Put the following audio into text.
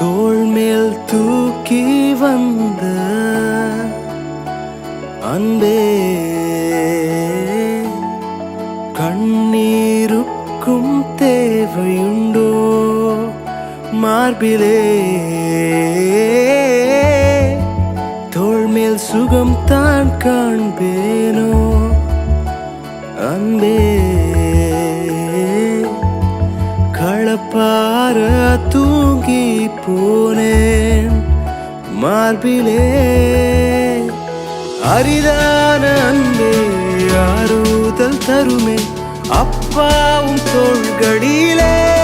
தோல் மேல் தூக்கி வந்த அன்பே. கண்ணீருக்கும் தேவையுண்டோ மார்பிலே. தோல் மேல் சுகம் தான் காண்பேனோ பார தூங்கி போனேன் மார்பிலே. அரிதான அன்பே ஆறுதல் தருமே. அப்பாவும் தோள்களிலே